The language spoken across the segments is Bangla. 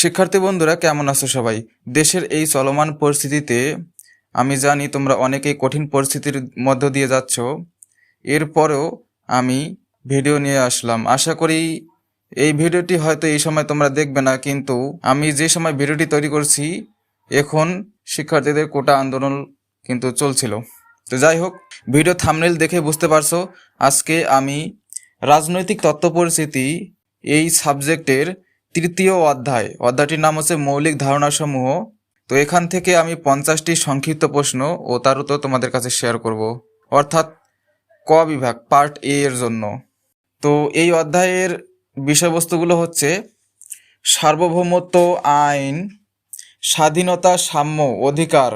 শিক্ষার্থী বন্ধুরা, কেমন আছো সবাই? দেশের এই চলমান পরিস্থিতিতে আমি জানি তোমরা অনেকেই কঠিন পরিস্থিতির মধ্য দিয়ে যাচ্ছ। এরপরেও আমি ভিডিও নিয়ে আসলাম। আশা করি এই ভিডিওটি হয়তো এই সময় তোমরা দেখবে না, কিন্তু আমি যে সময় ভিডিওটি তৈরি করছি, এখন শিক্ষার্থীদের কোটা আন্দোলন কিন্তু চলছিল। তো যাই হোক, ভিডিও থামনেল দেখে বুঝতে পারছ, আজকে আমি রাজনৈতিক তত্ত্ব পরিস্থিতি এই সাবজেক্টের তৃতীয় অধ্যায়। অধ্যায়টির নাম হচ্ছে মৌলিক ধারণাসমূহ। তো এখান থেকে আমি পঞ্চাশটি সংক্ষিপ্ত প্রশ্ন ও তার উত্তর তোমাদের কাছে শেয়ার করব। অর্থাৎ ক বিভাগ পার্ট এ এর জন্য। তো এই অধ্যায়ের বিষয়বস্তুগুলো হচ্ছে সার্বভৌমত্ব, আইন, স্বাধীনতা, সাম্য, অধিকার,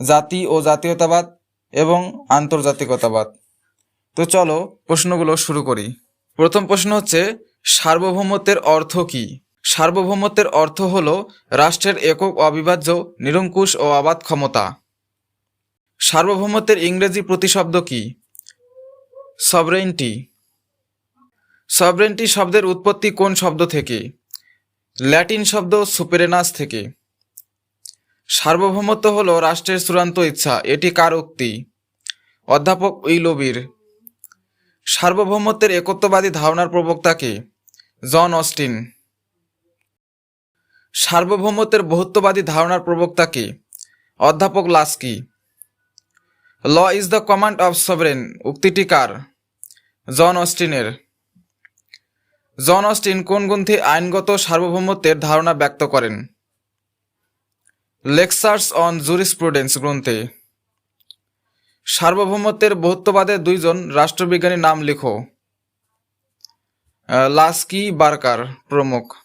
জাতি ও জাতীয়তাবাদ এবং আন্তর্জাতিকতাবাদ। তো চলো প্রশ্নগুলো শুরু করি। প্রথম প্রশ্ন হচ্ছে সার্বভৌমত্বের অর্থ কি? সার্বভৌমত্বের অর্থ হল রাষ্ট্রের একক অবিভাজ্য, নিরঙ্কুশ ও অবাধ ক্ষমতা। সার্বভৌমত্বের ইংরেজি প্রতিশব্দ কি? সবরেন্টি সবরেন্টি শব্দের উৎপত্তি কোন শব্দ থেকে? ল্যাটিন শব্দ সুপেরেনাস থেকে। সার্বভৌমত্ব হল রাষ্ট্রের চূড়ান্ত ইচ্ছা, এটি কার উক্তি? অধ্যাপক উইলোবির সার্বভৌমত্বের একত্ববাদী ধারণার প্রবক্তাকে জন অস্টিন। সার্বভৌমত্বের বহুত্ববাদী ধারণার প্রবক্তাকে অধ্যাপক Laski. Law is the command of sovereign, উক্তিটি কার? জন অস্টিনের। জন অস্টিন কোন গ্রন্থে আইনগত সার্বভৌমত্বের ধারণা ব্যক্ত করেন? লেকচার্স অন জুরিসপ্রুডেন্স গ্রন্থে। সার্বভৌমত্বের বহুত্ববাদের দুইজন রাষ্ট্রবিজ্ঞানীর নাম লিখো। লাস্কি বার্কার প্রমুখ।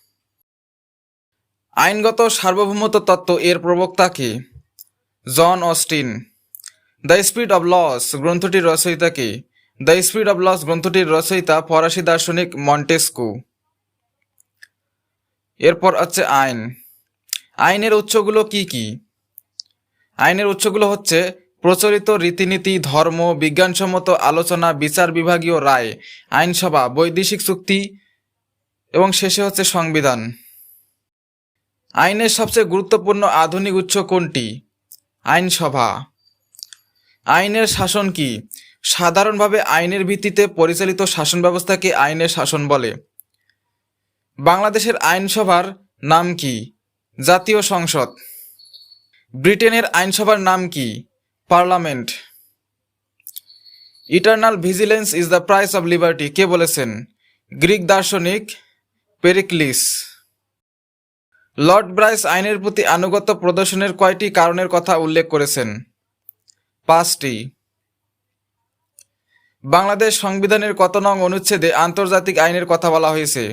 আইনগত সার্বভৌমত্ব তত্ত্ব এর প্রবক্তা কে? John Austin. The spirit of laws গ্রন্থটির রচয়িতা কে? দ্য স্পিড অব লস গ্রন্থটির রচয়িতা ফরাসি দার্শনিক মন্টেস্কু। এরপর হচ্ছে আইন। আইনের উৎসগুলো কি কি? আইনের উৎসগুলো হচ্ছে প্রচলিত রীতিনীতি, ধর্ম, বিজ্ঞানসম্মত আলোচনা, বিচার বিভাগীয় রায়, আইনসভা, বৈদেশিক চুক্তি এবং শেষে হচ্ছে সংবিধান। আইনের সবচেয়ে গুরুত্বপূর্ণ আধুনিক উৎস কোনটি? আইনসভা। আইনের শাসন কি? সাধারণভাবে আইনের ভিত্তিতে পরিচালিত শাসন ব্যবস্থাকে আইনের শাসন বলে। বাংলাদেশের আইনসভার নাম কি? জাতীয় সংসদ। ব্রিটেনের আইনসভার নাম কি? Parliament. Eternal vigilance is the price of liberty. কে বলেছেন? গ্রিক দার্শনিক পেরিক্লিস। লর্ড ব্রাইস আইনের প্রতি আনুগত্য প্রদর্শনের কয়টি কারণের কথা উল্লেখ করেছেন? পাঁচটি। বাংলাদেশ সংবিধানের কত নং অনুচ্ছেদে আন্তর্জাতিক আইনের কথা বলা হয়েছে?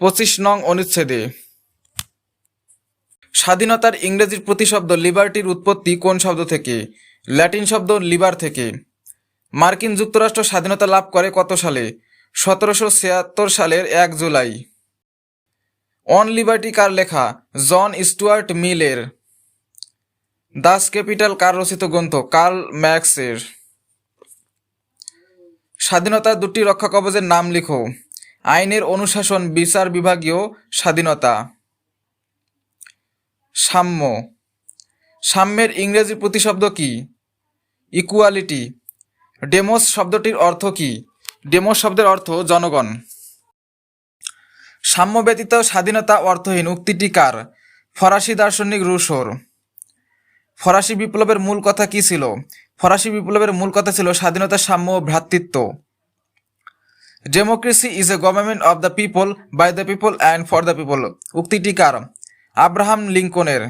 পঁচিশ নং অনুচ্ছেদে। স্বাধীনতার ইংরেজির প্রতিশব্দ লিবার্টির উৎপত্তি কোন শব্দ থেকে? ল্যাটিন শব্দ লিবার থেকে। মার্কিন যুক্তরাষ্ট্র স্বাধীনতা লাভ করে কত সালে? সতেরোশো ছিয়াত্তর সালের এক জুলাই। অন লিবার্টি কার লেখা? জন স্টুয়ার্ট মিলের। দাস ক্যাপিটাল কার রচিত গ্রন্থ? কার্ল ম্যাক্সের। স্বাধীনতার দুটি রক্ষা কবচের নাম লিখো। আইনের অনুশাসন, বিচার বিভাগীয় স্বাধীনতা। সাম্য। সাম্যের ইংরেজি প্রতিশব্দ কি? ইকুয়ালিটি ডেমোস শব্দটির অর্থ কি? ডেমোস শব্দের অর্থ জনগণ। সাম্য ব্যতীত স্বাধীনতা অর্থহীন উক্তিটি কার? ফরাসি দার্শনিক রুশোর। ফরাসি বিপ্লবের মূল কথা কি ছিল? ফরাসি বিপ্লবের মূল কথা ছিল স্বাধীনতা, সাম্য ও ভ্রাতৃত্ব। Democracy is a government of the people by the people and for the people উক্তিটি কার? আব্রাহাম লিঙ্কনের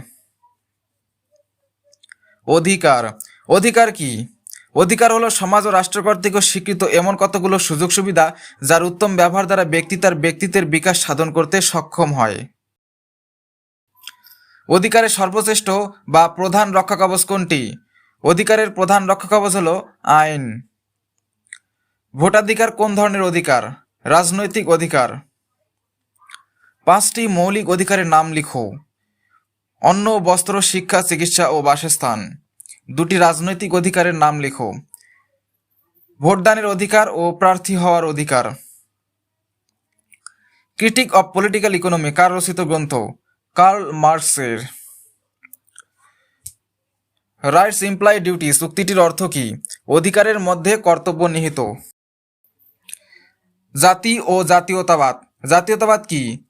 অধিকার। অধিকার কি? অধিকার হলো সমাজ ও রাষ্ট্র কর্তৃক স্বীকৃত এমন কতগুলো সুযোগ সুবিধা যার উত্তম ব্যবহার দ্বারা ব্যক্তি তার ব্যক্তিত্বের বিকাশ সাধন করতে সক্ষম হয়। অধিকারের সর্বশ্রেষ্ঠ বা প্রধান রক্ষা কবচ কোনটি? অধিকারের প্রধান রক্ষা কবচ হলো আইন। ভোটাধিকার কোন ধরনের অধিকার? রাজনৈতিক অধিকার। পাঁচটি মৌলিক অধিকারের নাম লিখো। অন্ন, বস্ত্র, শিক্ষা, চিকিৎসা ও বাসস্থান। দুটি রাজনৈতিক অধিকারের নাম লিখো। ভোটদানের অধিকার ও প্রার্থী হওয়ার অধিকার। ক্রিটিক অফ পলিটিক্যাল ইকোনমি, কার রচিত গ্রন্থ? কার্ল মার্কসের। রাইটস ইমপ্লাই ডিউটি চুক্তিটির অর্থ কি? অধিকারের মধ্যে কর্তব্য নিহিত। জাতি ও জাতীয়তাবাদ। জাতীয়তাবাদ কি?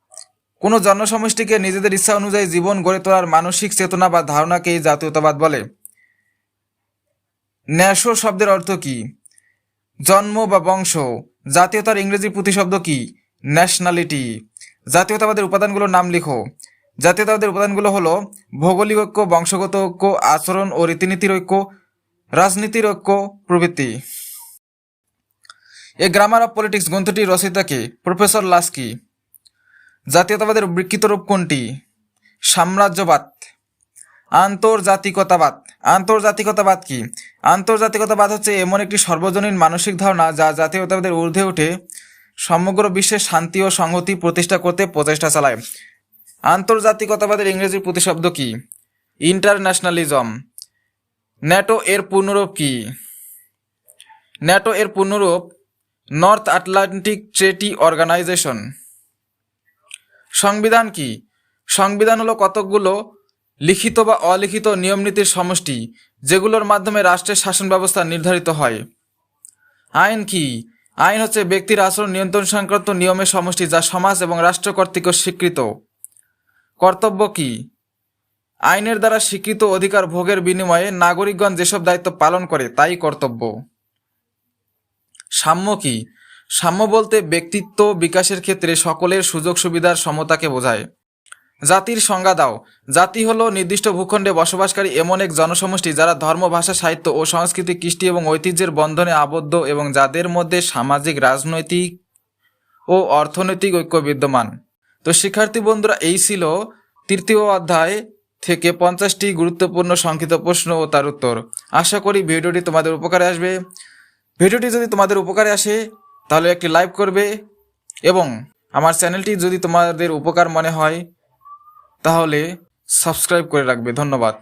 কোনো জনসমষ্টিকে নিজেদের ইচ্ছা অনুযায়ী জীবন গড়ে তোলার মানসিক চেতনা বা ধারণাকেই জাতীয়তাবাদ বলে। ন্যাশো শব্দের অর্থ কি? জন্ম বা বংশ। জাতীয়তার ইংরেজি প্রতিশব্দ কি? ন্যাশনালিটি। জাতীয়তাবাদের উপাদানগুলোর নাম লিখো। জাতীয়তাবাদের উপাদানগুলো হলো ভৌগোলিক ঐক্য, বংশগত ঐক্য, আচরণ ও রীতিনীতির ঐক্য, রাজনীতির ঐক্য প্রভৃতি এ গ্রামার অফ পলিটিক্স গ্রন্থটি রচয়িতাকে প্রফেসর লাস্কি। জাতীয়তাবাদের বিকৃত রূপ কোনটি? সাম্রাজ্যবাদ। আন্তর্জাতিকতাবাদ। আন্তর্জাতিকতাবাদ কি? আন্তর্জাতিকতাবাদ হচ্ছে এমন একটি সর্বজনীন মানসিক ধারণা যা জাতীয়তাবাদের ঊর্ধ্বে উঠে সমগ্র বিশ্বে শান্তি ও সংহতি প্রতিষ্ঠা করতে প্রচেষ্টা চালায়। আন্তর্জাতিকতাবাদের ইংরেজি প্রতিশব্দ কি? ইন্টারন্যাশনালিজম। ন্যাটো এর পূর্ণরূপ কি? ন্যাটো এর পূর্ণরূপ নর্থ আটলান্টিক ট্রেটি অর্গানাইজেশন। সংবিধান কি? সংবিধান হলো কতকগুলো লিখিত বা অলিখিত নিয়মনীতির সমষ্টি, যেগুলোর মাধ্যমে রাষ্ট্রের শাসন ব্যবস্থা নির্ধারিত হয়। আইন কি? আইন হচ্ছে ব্যক্তির আচরণ নিয়ন্ত্রণ সংক্রান্ত নিয়মের সমষ্টি যা সমাজ এবং রাষ্ট্র কর্তৃক স্বীকৃত। কর্তব্য কি? আইনের দ্বারা স্বীকৃত অধিকার ভোগের বিনিময়ে নাগরিকগণ যেসব দায়িত্ব পালন করে, তাই কর্তব্য। সাম্য কি? সাম্য বলতে ব্যক্তিত্ব বিকাশের ক্ষেত্রে সকলের সুযোগ সুবিধার সমতাকে বোঝায়। জাতির সংজ্ঞা দাও। জাতি হলো নির্দিষ্ট ভূখণ্ডে বসবাসকারী এমন এক জনসমষ্টি যারা ধর্ম, ভাষা, সাহিত্য ও সংস্কৃতি, কৃষ্টি এবং ঐতিহ্যের বন্ধনে আবদ্ধ এবং যাদের মধ্যে সামাজিক, রাজনৈতিক ও অর্থনৈতিক ঐক্য বিদ্যমান। তো শিক্ষার্থী বন্ধুরা, এই ছিল তৃতীয় অধ্যায় থেকে পঞ্চাশটি গুরুত্বপূর্ণ সংক্ষিপ্ত প্রশ্ন ও তার উত্তর। আশা করি ভিডিওটি তোমাদের উপকারে আসবে। ভিডিওটি যদি তোমাদের উপকারে আসে তাহলে একটি লাইভ করবে এবং আমার চ্যানেলটি যদি তোমাদের উপকার মনে হয়, তাহলে সাবস্ক্রাইব করে রাখবে। ধন্যবাদ।